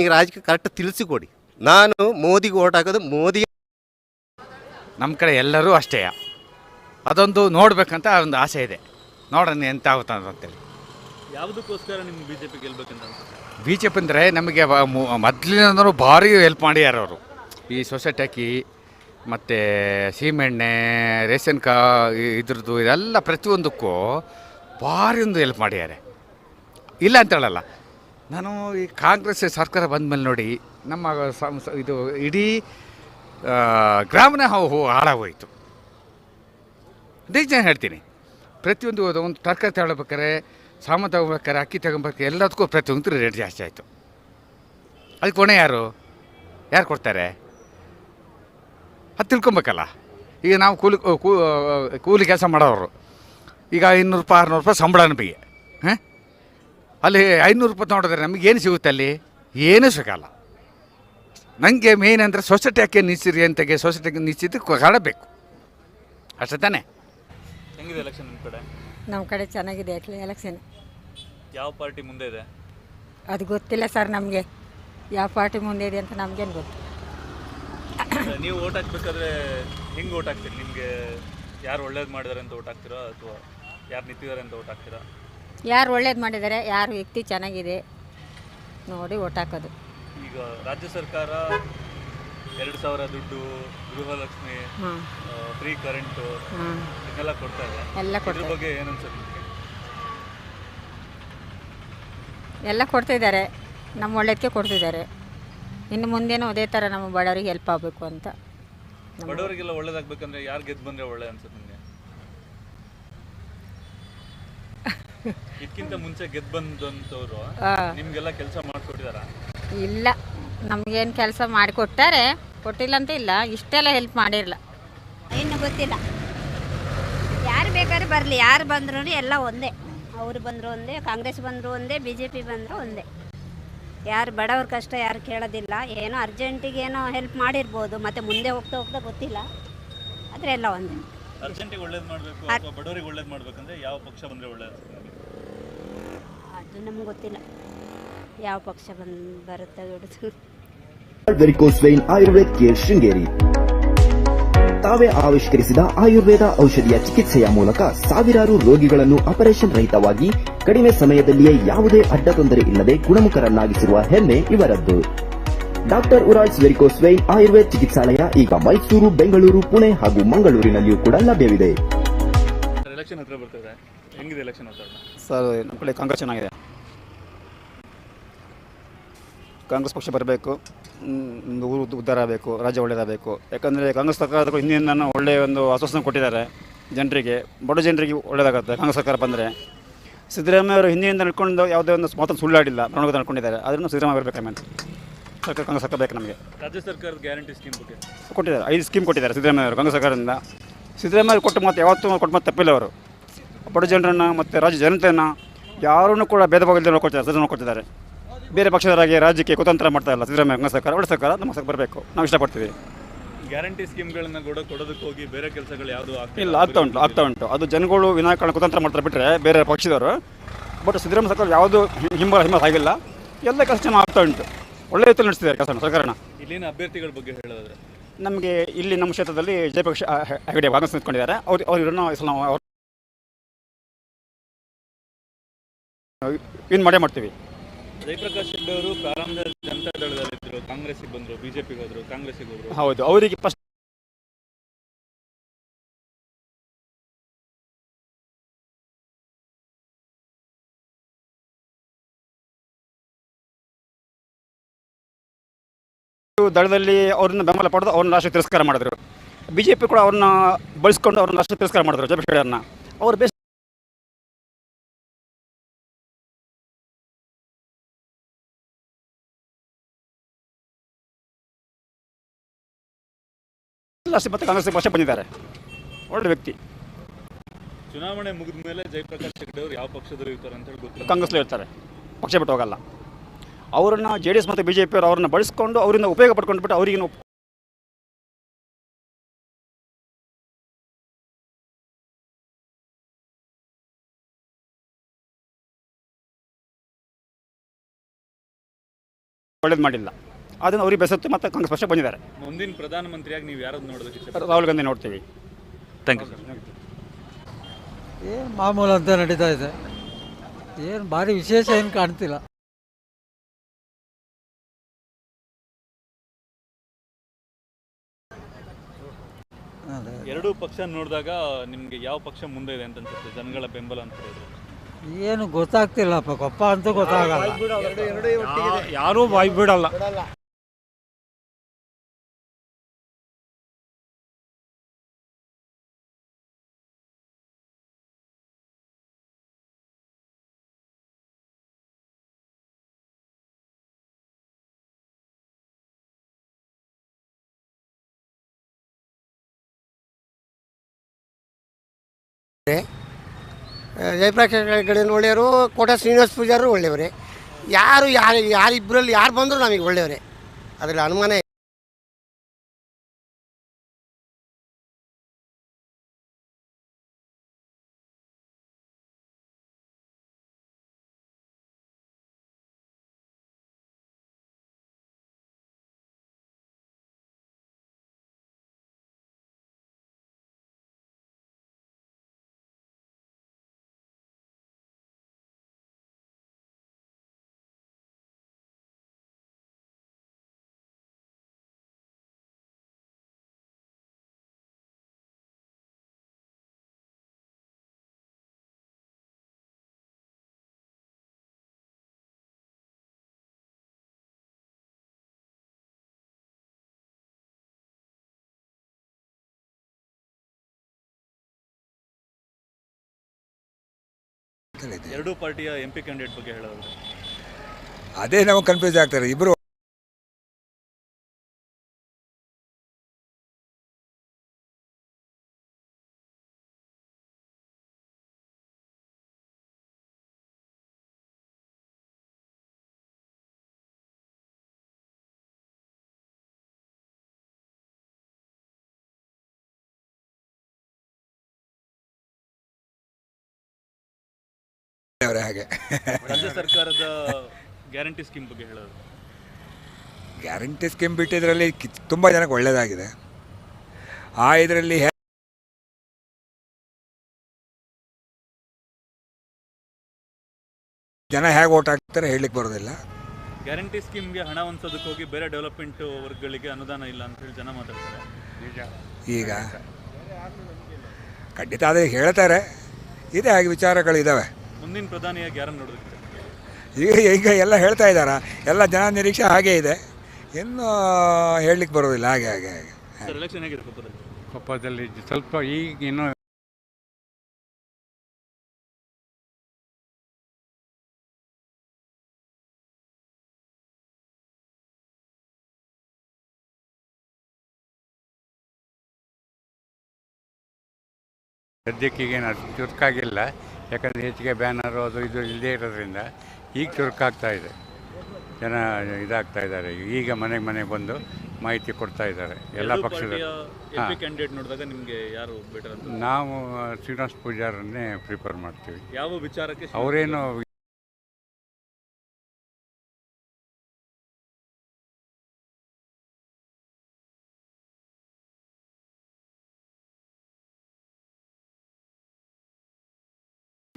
ಈಗ ರಾಜಕೀಯ ಕರೆಕ್ಟ್ ತಿಳಿಸಿಕೊಡಿ. ನಾನು ಮೋದಿಗೆ ಓಟ್ ಹಾಕೋದು ಮೋದಿ ನಮ್ಮ ಕಡೆ ಎಲ್ಲರೂ ಅಷ್ಟೇ. ಅದೊಂದು ನೋಡ್ಬೇಕಂತ ಒಂದು ಆಸೆ ಇದೆ. ನೋಡೋಣ ಎಂತ ಆಗುತ್ತೆ ಅಂತೇಳಿ ಯಾವುದಕ್ಕೋಸ್ಕರ ನಿಮ್ಗೆ ಬಿಜೆಪಿ ಗೆಲ್ಬೇಕಂತ ಪಿ ಬಿ ಜೆ ಪಿ ಅಂದರೆ ನಮಗೆ ಮೊದಲಿನವರು ಭಾರಿ ಹೆಲ್ಪ್ ಮಾಡ್ಯಾರ ಅವರು. ಈ ಸೊಸೈಟಿ ಅಕ್ಕಿ ಮತ್ತು ಸೀಮೆಣ್ಣೆ ರೇಷನ್ ಕಾ ಇದ್ರದ್ದು ಇದೆಲ್ಲ ಪ್ರತಿಯೊಂದಕ್ಕೂ ಭಾರಿ ಒಂದು ಹೆಲ್ಪ್ ಮಾಡ್ಯಾರೆ ಇಲ್ಲ ಅಂತ ಹೇಳಲ್ಲ ನಾನು ಈ ಕಾಂಗ್ರೆಸ್ ಸರ್ಕಾರ ಬಂದ ಮೇಲೆ ನೋಡಿ, ನಮ್ಮ ಇದು ಇಡೀ ಗ್ರಾಮನ ಹಾಳಾಗೋಯಿತು. ನಿಜ ಹೇಳ್ತೀನಿ. ಪ್ರತಿಯೊಂದು ಒಂದು ತರಕಾರಿ ತಗೊಳ್ಬೇಕಾರೆ ಸಾಮಾನು ತಗೊಬೇಕಾರೆ ಅಕ್ಕಿ ತಗೊಬೇಕಾರೆ ಎಲ್ಲದಕ್ಕೂ ಪ್ರತಿಯೊಂದು ರೇಟ್ ಜಾಸ್ತಿ ಆಯಿತು. ಅದಕ್ಕೆ ಹೊಣೆ ಯಾರು? ಯಾರು ಕೊಡ್ತಾರೆ? ಅದು ತಿಳ್ಕೊಬೇಕಲ್ಲ. ಈಗ ನಾವು ಕೂಲಿ ಕೂಲಿ ಕೆಲಸ ಮಾಡೋರು. ಈಗ ಇನ್ನೂರು ರೂಪಾಯಿ, ಆರುನೂರು ರೂಪಾಯಿ ಸಂಬಳ ನಮಗೆ. ಹಾಂ ಅಲ್ಲಿ ಐನೂರು ರೂಪಾಯಿ ನೋಡಿದ್ರೆ ನಮಗೆ ಏನು ಸಿಗುತ್ತೆ ಅಲ್ಲಿ? ಏನೂ ಸಿಗಲ್ಲ. ನನಗೆ ಮೇನ್ ಅಂದರೆ ಸೊಸೈಟಿ ಯಾಕೆ ನಿಲ್ಲಿಸಿರಿ ಅಂತಗೆ ಸೊಸೈಟಿಗೆ ನಿಲ್ಲಿಸಿದ್ದು ಕಾಡಬೇಕು. ಅಷ್ಟೇ ತಾನೇ. ಹೆಂಗಿದೆ ಎಲೆಕ್ಷನ್ ನಿಮ್ಮ ಕಡೆ? ನಮ್ಮ ಕಡೆ ಚೆನ್ನಾಗಿದೆ ಎಲೆಕ್ಷನ್ ಯಾವ ಪಾರ್ಟಿ ಮುಂದೆ ಇದೆ? ಅದು ಗೊತ್ತಿಲ್ಲ ಸರ್ ನಮಗೆ. ಯಾವ ಪಾರ್ಟಿ ಮುಂದೆ ಇದೆ ಅಂತ ನಮಗೇನು ಗೊತ್ತು. ನೀವು ಓಟ್ ಹಾಕ್ಬೇಕಾದ್ರೆ ಹೆಂಗೆ ಓಟ್ ಹಾಕ್ತೀರಿ? ನಿಮಗೆ ಯಾರು ಒಳ್ಳೇದು ಮಾಡಿದಾರೆ ಅಂತ ಓಟ್ ಹಾಕ್ತೀರಾ ಅಥವಾ ಯಾರು ನಿಂತಿದ್ದಾರೆ ಅಂತ ಓಟ್ ಹಾಕ್ತೀರಾ? ಯಾರು ಒಳ್ಳೇದು ಮಾಡಿದ್ದಾರೆ ಯಾರು ವ್ಯಕ್ತಿ ಚೆನ್ನಾಗಿದೆ ನೋಡಿ ಓಟ್ ಹಾಕೋದು. ಈಗ ರಾಜ್ಯ ಸರ್ಕಾರ ಎರಡು ಸಾವಿರ ದುಡ್ಡು ಗೃಹಲಕ್ಷ್ಮಿ ಹಾಂ. ಫ್ರೀ ಕರೆಂಟ್ ಹಾಂ. ಕೊಡ್ತಾ ಇದ್ದಾರೆ ಎಲ್ಲ ಇದ್ರ ಕೊಡ್ತಾರೆ ಬಗ್ಗೆ ಏನು ಅನ್ಸುತ್ತೆ ನಿಮಗೆ? ಎಲ್ಲ ಕೊಡ್ತಿದ್ದಾರೆ ನಮ್ಮ ಒಳ್ಳೇದಕ್ಕೆ ಕೊಡ್ತಿದ್ದಾರೆ. ಇನ್ನು ಮುಂದೇನೂ ಅದೇ ಥರ ನಮ್ಮ ಬಡವರಿಗೆ ಹೆಲ್ಪ್ ಆಗಬೇಕು ಅಂತ. ಬಡವರಿಗೆಲ್ಲ ಒಳ್ಳೇದಾಗಬೇಕಂದ್ರೆ ಯಾರು ಗೆದ್ದು ಬಂದ್ರೆ ಒಳ್ಳೆ ಅನ್ಸುತ್ತೆ ನಿಮಗೆ? ಇದಕ್ಕಿಂತ ಮುಂಚೆ ಗೆದ್ದು ಬಂದಂಥವ್ರು ನಿಮ್ಗೆಲ್ಲ ಕೆಲಸ ಮಾಡಿಕೊಟ್ಟಿದಾರ? ಇಲ್ಲ ನಮ್ಗೇನ್ ಕೆಲಸ ಮಾಡಿಕೊಟ್ಟಾರೆ ಕೊಟ್ಟಿಲ್ಲ ಅಂತ ಇಲ್ಲ ಇಷ್ಟೆಲ್ಲ ಹೆಲ್ಪ್ ಮಾಡಿರಲ್ಲ ಇನ್ನು ಗೊತ್ತಿಲ್ಲ. ಯಾರು ಬೇಕಾದ್ರೆ ಬರಲಿ ಯಾರು ಬಂದ್ರೂ ಎಲ್ಲ ಒಂದೇ. ಅವರು ಬಂದರು ಒಂದೇ ಕಾಂಗ್ರೆಸ್ ಬಂದರು ಒಂದೇ ಬಿ ಜೆ ಪಿ ಬಂದರು ಒಂದೇ. ಯಾರು ಬಡವ್ರ ಕಷ್ಟ ಯಾರು ಕೇಳೋದಿಲ್ಲ ಏನೋ ಅರ್ಜೆಂಟಿಗೆ ಏನೋ ಹೆಲ್ಪ್ ಮಾಡಿರ್ಬೋದು ಮತ್ತು ಮುಂದೆ ಹೋಗ್ತಾ ಹೋಗ್ತಾ ಗೊತ್ತಿಲ್ಲ. ಆದರೆ ಎಲ್ಲ ಒಂದೇ. ಅರ್ಜೆಂಟಿಗೆ ಒಳ್ಳೇದು ಮಾಡಬೇಕು ಅಥವಾ ಬಡವರಿಗೆ ಒಳ್ಳೇದು ಮಾಡಬೇಕಂದ್ರೆ ಯಾವ ಪಕ್ಷ ಬಂದರೆ ಒಳ್ಳೆ ಅನ್ಸುತ್ತೆ ನಿಮಗೆ ಅದು ನಮ್ಗೆ ಗೊತ್ತಿಲ್ಲ. ಯಾವ ಪಕ್ಷ ಬಂದು ಬರುತ್ತೆ ಆಯುರ್ವೇದ್ ಕೇರ್ ಶೃಂಗೇರಿ. ತಾವೇ ಆವಿಷ್ಕರಿಸಿದ ಆಯುರ್ವೇದ ಔಷಧಿಯ ಚಿಕಿತ್ಸೆಯ ಮೂಲಕ ಸಾವಿರಾರು ರೋಗಿಗಳನ್ನು ಆಪರೇಷನ್ ರಹಿತವಾಗಿ ಕಡಿಮೆ ಸಮಯದಲ್ಲಿಯೇ ಯಾವುದೇ ಅಡ್ಡ ತೊಂದರೆ ಇಲ್ಲದೆ ಗುಣಮುಖರನ್ನಾಗಿಸಿರುವ ಹೆಮ್ಮೆ ಇವರದ್ದು. Doctor Uraj varicose vein Ayurveda Ayurved ಚಿಕಿತ್ಸಾಲಯ ಈಗ ಮೈಸೂರು ಬೆಂಗಳೂರು ಪುಣೆ ಹಾಗೂ ಮಂಗಳೂರಿನಲ್ಲಿಯೂ ಕೂಡ ಲಭ್ಯವಿದೆ. ಎಲೆಕ್ಷನ್ ಹತ್ರ ಬರ್ತದೆ. ಹೆಂಗಿದೆ ಎಲೆಕ್ಷನ್ ವಾತಾವರಣ ಸರ್ ಚೆನ್ನಾಗಿದೆ. ಕಾಂಗ್ರೆಸ್ ಪಕ್ಷ ಬರಬೇಕು ಒಂದು ಊರು ಉದ್ಧಾರ ಆಗಬೇಕು ರಾಜ್ಯ ಒಳ್ಳೆಯದಾಗಬೇಕು ಯಾಕಂದರೆ ಕಾಂಗ್ರೆಸ್ ಸರ್ಕಾರ ಹಿಂದಿನ ಒಳ್ಳೆಯ ಒಂದು ಆಶ್ವಾಸನೆ ಕೊಟ್ಟಿದ್ದಾರೆ ಜನರಿಗೆ. ಬಡ ಜನರಿಗೆ ಒಳ್ಳೆಯದಾಗುತ್ತೆ ಕಾಂಗ್ರೆಸ್ ಸರ್ಕಾರ ಬಂದರೆ. ಸಿದ್ದರಾಮಯ್ಯ ಅವರು ಹಿಂದಿನಿಂದ ನಡ್ಕೊಂಡು ಯಾವುದೇ ಒಂದು ಮಾತ್ರ ಸುಳ್ಳಾಡಿಲ್ಲ ಅನ್ಕೊಂಡಿದ್ದಾರೆ ನಡ್ಕೊಂಡಿದ್ದಾರೆ. ಅದನ್ನು ಸಿದ್ದರಾಮಯ್ಯ ಅಂತ ಸರ್ಕಾರ ಕಾಂಗ್ರೆಸ್ ಸರ್ಕಾರ ಬೇಕು ನಮಗೆ. ರಾಜ್ಯ ಸರ್ಕಾರದ ಗ್ಯಾರಂಟಿ ಸ್ಕೀಮ್ ಬಗ್ಗೆ. ಕೊಟ್ಟಿದ್ದಾರೆ ಐದು ಸ್ಕೀಮ್ ಕೊಟ್ಟಿದ್ದಾರೆ ಸಿದ್ದರಾಮಯ್ಯ ಅವರು ಕಾಂಗ್ರೆಸ್ ಸರ್ಕಾರದಿಂದ. ಸಿದ್ದರಾಮಯ್ಯ ಅವರು ಕೊಟ್ಟು ಮತ್ತೆ ಯಾವತ್ತೂ ಕೊಟ್ಟು ಮತ್ತೆ ತಪ್ಪಿಲ್ಲ ಅವರು. ಬಡ ಜನರನ್ನು ಮತ್ತು ರಾಜ್ಯ ಜನತೆಯನ್ನು ಯಾರನ್ನೂ ಕೂಡ ಭೇದ ಭಾಗದಲ್ಲಿ ನೋಡ್ಕೊಳ್ತಾರೆ ಸಿದ್ದರಾಮಯ್ಯ ನೋಡ್ಕೊಳ್ತಿದ್ದಾರೆ. ಬೇರೆ ಪಕ್ಷದವರಾಗಿ ರಾಜ್ಯಕ್ಕೆ ಕುತಂತ್ರ ಮಾಡ್ತಾ ಇಲ್ಲ ಸಿದ್ದರಾಮಯ್ಯ ಕಾಂಗ್ರೆಸ್ ಸರ್ಕಾರ. ಒಳ್ಳೆ ಸರ್ಕಾರ ನಮ್ಮ ಸರ್ಕಾರ ಬರಬೇಕು ನಾವು ಇಷ್ಟಪಡ್ತೀವಿ. ಗ್ಯಾರಂಟಿ ಸ್ಕೀಮ್ಗಳನ್ನ ಕೂಡ ಕೊಡೋದಕ್ಕೆ ಹೋಗಿ ಬೇರೆ ಕೆಲಸಗಳು ಯಾವುದು ಇಲ್ಲ ಆಗ್ತಾ ಉಂಟು ಆಗ್ತಾ ಉಂಟು. ಅದು ಜನಗಳು ವಿನಾಕಾರಣ ಕುತಂತ್ರ ಮಾಡ್ತಾರೆ ಬಿಟ್ಟರೆ ಬೇರೆ ಪಕ್ಷದವರು. ಬಟ್ ಸಿದ್ದರಾಮಯ್ಯ ಸರ್ಕಾರ ಯಾವುದು ಹಿಂಬಲ ಹಿಮ್ಮತ್ ಆಗಿಲ್ಲ. ಎಲ್ಲ ಕೆಲಸ ಚೆನ್ನಾಗಿ ಆಗ್ತಾ ಉಂಟು. ಒಳ್ಳೆ ರೀತಿಯಲ್ಲಿ ನಡೆಸ್ತಿದ್ದಾರೆ ಕೆಲಸ ಸರ್ಕಾರನ. ಇಲ್ಲಿನ ಅಭ್ಯರ್ಥಿಗಳ ಬಗ್ಗೆ ಹೇಳೋದಾದ್ರೆ? ನಮಗೆ ಇಲ್ಲಿ ನಮ್ಮ ಕ್ಷೇತ್ರದಲ್ಲಿ ಜಯಪಕ್ಷ ಹೆಗಡೆ ಕಾಂಗ್ರೆಸ್ ನಿಂತ್ಕೊಂಡಿದ್ದಾರೆ. ಅವ್ರು ಸಲ ನಾವು ಅವ್ರು ವಿನ್ ಮಾಡೇ ಮಾಡ್ತೀವಿ. ಜಯಪ್ರಕಾಶ್ ರೆಡ್ಡಿ ಅವರು ಪ್ರಾರಂಭದಲ್ಲಿ ಜನತಾ ದಳದಲ್ಲಿದ್ದರು ಕಾಂಗ್ರೆಸ್ಸಿಗೆ ಬಂದರು, ಬಿಜೆಪಿಗೆ ಹೋದ್ರು, ಕಾಂಗ್ರೆಸ್ಸಿಗೆ ಹೋದ್ರು. ಹೌದು, ಅವರಿಗೆ ಫಸ್ಟ್ ದಳದಲ್ಲಿ ಅವ್ರನ್ನ ಬೆಂಬಲ ಪಡೆದು ಅವ್ರನ್ನ ರಾಷ್ಟ್ರ ತಿರಸ್ಕಾರ ಮಾಡಿದ್ರು. ಬಿಜೆಪಿ ಕೂಡ ಅವ್ರನ್ನ ಬಳಸ್ಕೊಂಡು ಅವ್ರನ್ನ ರಾಷ್ಟ್ರ ತಿರಸ್ಕಾರ ಮಾಡಿದ್ರು, ಜಯಪ್ರಕಾಶ್ ಅವ್ರು ಬೇಸ್ ರಾಷ್ಟ್ರ ಮತ್ತೆ ಕಾಂಗ್ರೆಸ್ ಪಕ್ಷ ಬಂದಿದ್ದಾರೆ ಒಳ್ಳೆ ವ್ಯಕ್ತಿ. ಚುನಾವಣೆ ಮುಗಿದ ಮೇಲೆ ಜಯಪ್ರಕಾಶ್ ಹೆಗ್ಡೆ ಅವರು ಯಾವ ಪಕ್ಷದವರು ಇರ್ತಾರೆ ಅಂತ ಹೇಳಿ ಗೊತ್ತಿಲ್ಲ. ಕಾಂಗ್ರೆಸ್లో ಇರ್ತಾರೆ. ಪಕ್ಷ ಬಿಟ್ಟು ಹೋಗಲ್ಲ. ಅವರನ್ನು ಜೆ ಡಿ ಎಸ್ ಮತ್ತು ಬಿ ಜೆ ಪಿಯವರು ಅವ್ರನ್ನ ಬಳಸ್ಕೊಂಡು ಅವರಿಂದ ಉಪಯೋಗ ಪಡ್ಕೊಂಡು ಬಿಟ್ಟು ಅವರಿಗೆ ಒಳ್ಳೇದು ಮಾಡಿಲ್ಲ. ಅದನ್ನು ಅವ್ರಿಗೆ ಬೆಸತ್ತು ಮತ್ತು ಕಾಂಗ್ರೆಸ್ ಪಕ್ಷ ಬಂದಿದ್ದಾರೆ. ಮುಂದಿನ ಪ್ರಧಾನಮಂತ್ರಿಯಾಗಿ ನೀವು ಯಾರನ್ನು ನೋಡೋದಕ್ಕೆ ಇಷ್ಟ ರಾಹುಲ್ ಗಾಂಧಿ ನೋಡ್ತೀವಿ. Thank you sir. ಏನು ಮಾಮೂಲು ಅಂತ ನಡೀತಾ ಇದೆ. ಏನು ಭಾರಿ ವಿಶೇಷ ಏನು ಕಾಣ್ತಿಲ್ಲ. ಅದೇ. ಎರಡೂ ಪಕ್ಷ ನೋಡಿದಾಗ ನಿಮಗೆ ಯಾವ ಪಕ್ಷ ಮುಂದೆ ಇದೆ ಅಂತ ಅನ್ಸುತ್ತೆ? ಜನಗಳ ಬೆಂಬಲ ಅಂತ ಹೇಳಿದ್ರೆ. ಏನು ಗೊತ್ತಾಗ್ತಿಲ್ಲಪ್ಪ ಕೊಪ್ಪ ಅಂತೂ ಗೊತ್ತಾಗಲ್ಲ. ಯಾರೂ ಬಾಯ್ ಬಿಡಲ್ಲ ಜಯಪ್ರಕಾಶ್ ಒಳ್ಳೆಯವರು, ಕೋಟ ಶ್ರೀನಿವಾಸ ಪೂಜಾರು ಒಳ್ಳೆಯವರೇ. ಯಾರು ಯಾರು ಯಾರಿಬ್ಬರಲ್ಲಿ ಯಾರು ಬಂದರೂ ನಮಗೆ ಒಳ್ಳೆಯವರೇ. ಅದರಲ್ಲಿ ಅನುಮಾನ ಇಲ್ಲ. ಎರಡೂ ಪಾರ್ಟಿಯ ಎಂ ಪಿ ಕ್ಯಾಂಡಿಡೇಟ್ ಬಗ್ಗೆ ಹೇಳೋದು ಅದೇ ನಮಗೆ ಕನ್ಫ್ಯೂಸ್ ಆಗ್ತಾರೆ ಇಬ್ಬರು ಅವರೇ ಹಾಗೆ. ರಾಜ್ಯ ಸರ್ಕಾರದ ಗ್ಯಾರಂಟಿ ಸ್ಕೀಮ್ ಬಗ್ಗೆ ಹೇಳೋದು. ಗ್ಯಾರಂಟಿ ಸ್ಕೀಮ್ ಬಿಟ್ಟಿದ್ರಲ್ಲಿ ತುಂಬ ಜನಕ್ಕೆ ಒಳ್ಳೇದಾಗಿದೆ. ಆ ಇದರಲ್ಲಿ ಜನ ಹೇಗೆ ಓಟ್ ಹಾಕ್ತಾರೆ ಹೇಳಲಿಕ್ಕೆ ಬರೋದಿಲ್ಲ. ಗ್ಯಾರಂಟಿ ಸ್ಕೀಮ್ಗೆ ಹಣ ಹೊಂದಿಸೋದಕ್ಕೆ ಹೋಗಿ ಬೇರೆ ಡೆವಲಪ್ಮೆಂಟ್ ವರ್ಗಗಳಿಗೆ ಅನುದಾನ ಇಲ್ಲ ಅಂತ ಹೇಳಿ ಜನ ಮಾತಾಡ್ತಾರೆ. ಈಗ. ಖಂಡಿತ ಅದೇ ಹೇಳ್ತಾರೆ. ಇದೇ ಹಾಗೆ ವಿಚಾರಗಳಿದ್ದಾವೆ ಮುಂದಿನ ಪ್ರಧಾನಿಯಾಗಿ ಯಾರನ್ನು ನೋಡೋದಕ್ಕೆ? ಈಗ ಈಗ ಎಲ್ಲ ಹೇಳ್ತಾ ಇದ್ದಾರ? ಎಲ್ಲ ಜನ ನಿರೀಕ್ಷೆ ಹಾಗೇ ಇದೆ. ಇನ್ನು ಹೇಳಲಿಕ್ಕೆ ಬರೋದಿಲ್ಲ ಹಾಗೆ ಹಾಗೆ ಹಾಗೆ. ಸರ್ ಎಲೆಕ್ಷನ್ ಹೇಗಿದೆ ಕೊಪ್ಪದಲ್ಲಿ ಕೊಪ್ಪದಲ್ಲಿ ಸ್ವಲ್ಪ ಈಗ ಇನ್ನೂ ಸದ್ಯಕ್ಕೀಗೇನು ಅಷ್ಟು ಚುರುಕಾಗಿಲ್ಲ. ಯಾಕಂದರೆ ಹೆಚ್ಚಿಗೆ ಬ್ಯಾನರು ಅದು ಇದು ಇಲ್ಲದೇ ಇರೋದ್ರಿಂದ ಈಗ ಚುರುಕಾಗ್ತಾ ಇದೆ. ಜನ ಇದಾಗ್ತಾ ಇದ್ದಾರೆ. ಈಗ ಮನೆಗೆ ಮನೆಗೆ ಬಂದು ಮಾಹಿತಿ ಕೊಡ್ತಾ ಇದ್ದಾರೆ. ಎಲ್ಲ ಪಕ್ಷದ ಕ್ಯಾಂಡಿಡೇಟ್ ನೋಡಿದಾಗ ನಿಮಗೆ ಯಾರು ಬೆಟರ್ ನಾವು ಶ್ರೀನಿವಾಸ್ ಪೂಜಾರನ್ನೇ ಪ್ರಿಫರ್ ಮಾಡ್ತೀವಿ. ಯಾವ ವಿಚಾರಕ್ಕೆ ಅವರೇನು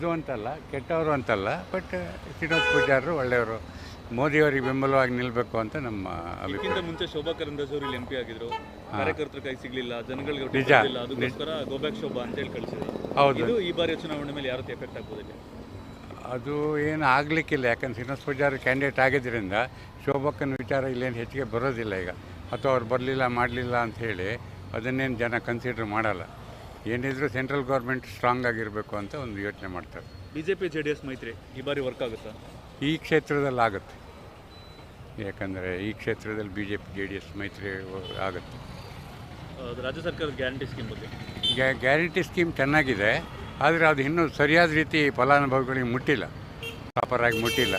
ಇದು ಅಂತಲ್ಲ ಕೆಟ್ಟವರು ಅಂತಲ್ಲ ಬಟ್ ಶ್ರೀನಿವಾಸ್ ಪೂಜಾರರು ಒಳ್ಳೆಯವರು. ಮೋದಿಯವರಿಗೆ ಬೆಂಬಲವಾಗಿ ನಿಲ್ಲಬೇಕು ಅಂತ ನಮ್ಮ ಅಭಿಪ್ರಾಯ. ಮುಂಚೆ ಶೋಭಾ ಕರಂದ್ಲಾಜೆ ಅವರು ಇಲ್ಲಿ ಎಂ ಪಿ ಆಗಿದ್ರು ಕಾರ್ಯಕರ್ತರ ಕೈ ಸಿಗ್ಲಿಲ್ಲ ಜನಗಳಿಗೆ ನಿಜ. ಅದಕ್ಕೋಸ್ಕರ ಗೋಬ್ಯಾಕ್ ಶೋಭಾ ಅಂತ ಹೇಳಿ ಕಳಿಸಿದ್ರು. ಹೌದು. ಇದು ಈ ಬಾರಿಯ ಚುನಾವಣೆ ಮೇಲೆ ಯಾರು ಎಫೆಕ್ಟ್ ಆಗ್ಬೋದಿಲ್ಲ ಅದು ಏನು ಆಗಲಿಕ್ಕಿಲ್ಲ ಯಾಕಂದ್ರೆ ಶ್ರೀನಿವಾಸ್ ಪೂಜಾರಿ ಕ್ಯಾಂಡಿಡೇಟ್ ಆಗಿದ್ದರಿಂದ ಶೋಭಕ್ಕನ ವಿಚಾರ ಇಲ್ಲೇನು ಹೆಚ್ಚಿಗೆ ಬರೋದಿಲ್ಲ ಈಗ. ಅಥವಾ ಅವ್ರು ಬರಲಿಲ್ಲ ಮಾಡಲಿಲ್ಲ ಅಂತ ಹೇಳಿ ಅದನ್ನೇನು ಜನ ಕನ್ಸಿಡರ್ ಮಾಡಲ್ಲ. ಏನಿದ್ರು ಸೆಂಟ್ರಲ್ ಗೌರ್ಮೆಂಟ್ ಸ್ಟ್ರಾಂಗ್ ಆಗಿರಬೇಕು ಅಂತ ಒಂದು ಯೋಚನೆ ಮಾಡ್ತಾರೆ. ಬಿಜೆಪಿ ಜೆ ಡಿ ಎಸ್ ಮೈತ್ರಿ ಈ ಬಾರಿ ವರ್ಕ್ ಆಗುತ್ತಾ? ಈ ಕ್ಷೇತ್ರದಲ್ಲಿ ಆಗುತ್ತೆ. ಯಾಕಂದರೆ ಈ ಕ್ಷೇತ್ರದಲ್ಲಿ B J P J D S ಮೈತ್ರಿ ಆಗುತ್ತೆ. ಅದು ರಾಜ್ಯ ಸರ್ಕಾರದ ಗ್ಯಾರಂಟಿ ಸ್ಕೀಮ್ ಬಗ್ಗೆ. ಗ್ಯಾ ಗ್ಯಾರಂಟಿ ಸ್ಕೀಮ್ ಚೆನ್ನಾಗಿದೆ ಆದರೆ ಅದು ಇನ್ನೂ ಸರಿಯಾದ ರೀತಿ ಫಲಾನುಭವಿಗಳಿಗೆ ಮುಟ್ಟಿಲ್ಲ. ಪ್ರಾಪರಾಗಿ ಮುಟ್ಟಿಲ್ಲ.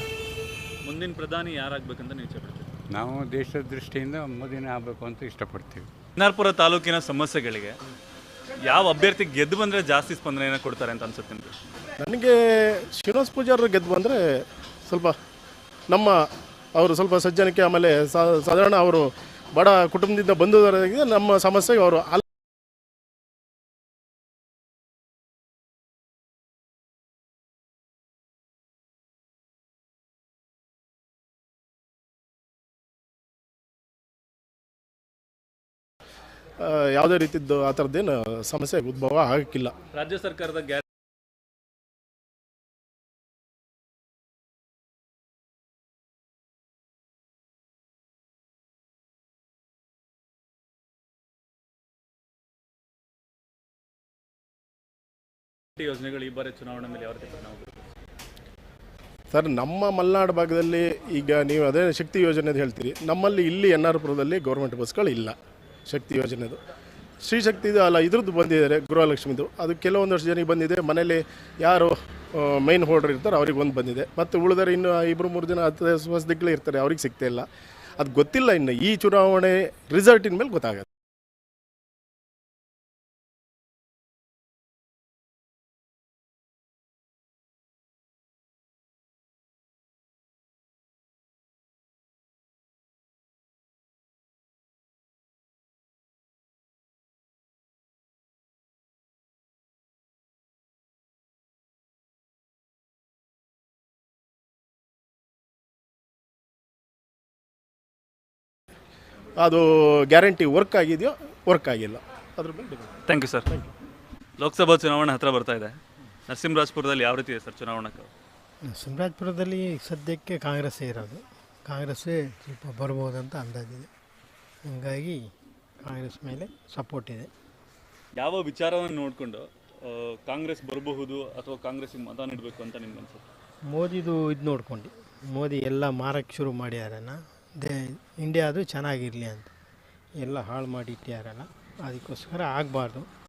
ಮುಂದಿನ ಪ್ರಧಾನಿ ಯಾರಾಗಬೇಕಂತ ನೀವು ಇಷ್ಟಪಡ್ತೀವಿ ನಾವು ದೇಶದ ದೃಷ್ಟಿಯಿಂದ ಮೋದಿನೇ ಆಗಬೇಕು ಅಂತ ಇಷ್ಟಪಡ್ತೀವಿ. ಎನ್ನಾರ್ಪುರ ತಾಲೂಕಿನ ಸಮಸ್ಯೆಗಳಿಗೆ ಯಾವ ಅಭ್ಯರ್ಥಿ ಗೆದ್ದು ಬಂದರೆ ಜಾಸ್ತಿ ಸ್ಪಂದನೆಯನ್ನು ಕೊಡ್ತಾರೆ ಅಂತ ಅನ್ಸುತ್ತೆ ನಿಮಗೆ? ನನಗೆ ಶ್ರೀನಿವಾಸ್ ಪೂಜಾರ ಗೆದ್ದು ಬಂದರೆ ಸ್ವಲ್ಪ ನಮ್ಮ ಅವರು ಸ್ವಲ್ಪ ಸಜ್ಜನಿಕೆ ಆಮೇಲೆ ಸಾ- ಸಾಧಾರಣ ಅವರು ಬಡ ಕುಟುಂಬದಿಂದ ಬಂದವರಾಗಿ ನಮ್ಮ ಸಮಸ್ಯೆಗೆ ಅವರು ಯಾವುದೇ ರೀತಿದ್ದು ಆ ಥರದ್ದೇನು ಸಮಸ್ಯೆ ಉದ್ಭವ ಆಗಕ್ಕಿಲ್ಲ ರಾಜ್ಯ ಸರ್ಕಾರದ ಗ್ಯಾರ ಯೋಜನೆಗಳು ಈ ಬಾರಿ ಚುನಾವಣೆ ಮೇಲೆ ಯಾವ ರೀತಿ ಪರಿಣಾಮ ಬೀರುತ್ತೆ? ಸರ್ ನಮ್ಮ ಮಲೆನಾಡು ಭಾಗದಲ್ಲಿ ಈಗ ನೀವು ಅದೇ ಶಕ್ತಿ ಯೋಜನೆ ಅಂತ ಹೇಳ್ತೀರಿ. ನಮ್ಮಲ್ಲಿ ಇಲ್ಲಿ ಎನ್ ಆರ್ ಪುರದಲ್ಲಿ ಗೌರ್ಮೆಂಟ್ ಬಸ್ಗಳು ಇಲ್ಲ. ಶಕ್ತಿ ಯೋಜನೆದು. ಶ್ರೀ ಶಕ್ತಿದು ಅಲ್ಲ, ಇದ್ರದ್ದು ಬಂದಿದ್ದಾರೆ ಗೃಹಲಕ್ಷ್ಮಿದು. ಅದು ಕೆಲವೊಂದಷ್ಟು ಜನಕ್ಕೆ ಬಂದಿದೆ. ಮನೇಲಿ ಯಾರು ಮೈನ್ ಹೋಲ್ಡರ್ ಇರ್ತಾರೆ, ಅವ್ರಿಗೆ ಒಂದು ಬಂದಿದೆ. ಮತ್ತು ಉಳಿದರೆ ಇನ್ನು ಇಬ್ಬರು ಮೂರು ಜನ ಹತ್ತು ಹೊಸದಿಗ್ಗಳು ಇರ್ತಾರೆ, ಅವ್ರಿಗೆ ಸಿಗ್ತಾ ಇಲ್ಲ. ಅದು ಗೊತ್ತಿಲ್ಲ ಇನ್ನು, ಈ ಚುನಾವಣೆ ರಿಸಲ್ಟಿನ ಮೇಲೆ ಗೊತ್ತಾಗುತ್ತೆ. ಅದು ಗ್ಯಾರಂಟಿ ವರ್ಕ್ ಆಗಿದೆಯೋ ವರ್ಕ್ ಆಗಿಲ್ಲ. ಅದ್ರ ಮೇಲೆ depend thank you sir Lok Sabha ಚುನಾವಣೆ ಹತ್ರ ಬರ್ತಾ ಇದೆ. ನರಸಿಂಹರಾಜಪುರದಲ್ಲಿ ಯಾವ ರೀತಿ ಇದೆ ಸರ್ ಚುನಾವಣಾ? ಕಾವು? ಸಿಂಹರಾಜಪುರದಲ್ಲಿ ಸದ್ಯಕ್ಕೆ ಕಾಂಗ್ರೆಸ್ಸೇ ಇರೋದು. ಕಾಂಗ್ರೆಸ್ಸೇ ಸ್ವಲ್ಪ ಬರ್ಬೋದಂತ ಅಂದಾಜಿದೆ. ಹಂಗಾಗಿ ಕಾಂಗ್ರೆಸ್ ಮೇಲೆ ಸಪೋರ್ಟ್ ಇದೆ. ಯಾವ ವಿಚಾರವನ್ನು ನೋಡಿಕೊಂಡು ಕಾಂಗ್ರೆಸ್ ಬರಬಹುದು ಅಥವಾ ಕಾಂಗ್ರೆಸ್ಗೆ ಮತ ನೀಡಬೇಕು ಅಂತ ನಿಮ್ಗೆ ಅನ್ಸುತ್ತೆ ಮೋದಿದು ಇದು ನೋಡ್ಕೊಂಡು. ಮೋದಿ ಎಲ್ಲ ಮಾರಕ್ಕೆ ಶುರು ಮಾಡ್ಯಾರನ. ದೇ ಇಂಡಿಯಾದು ಚೆನ್ನಾಗಿರಲಿ ಅಂತ. ಎಲ್ಲ ಹಾಳು ಮಾಡಿಟ್ಟಿದ್ದಾರಲ್ಲ ಅದಕ್ಕೋಸ್ಕರ ಆಗಬಾರ್ದು.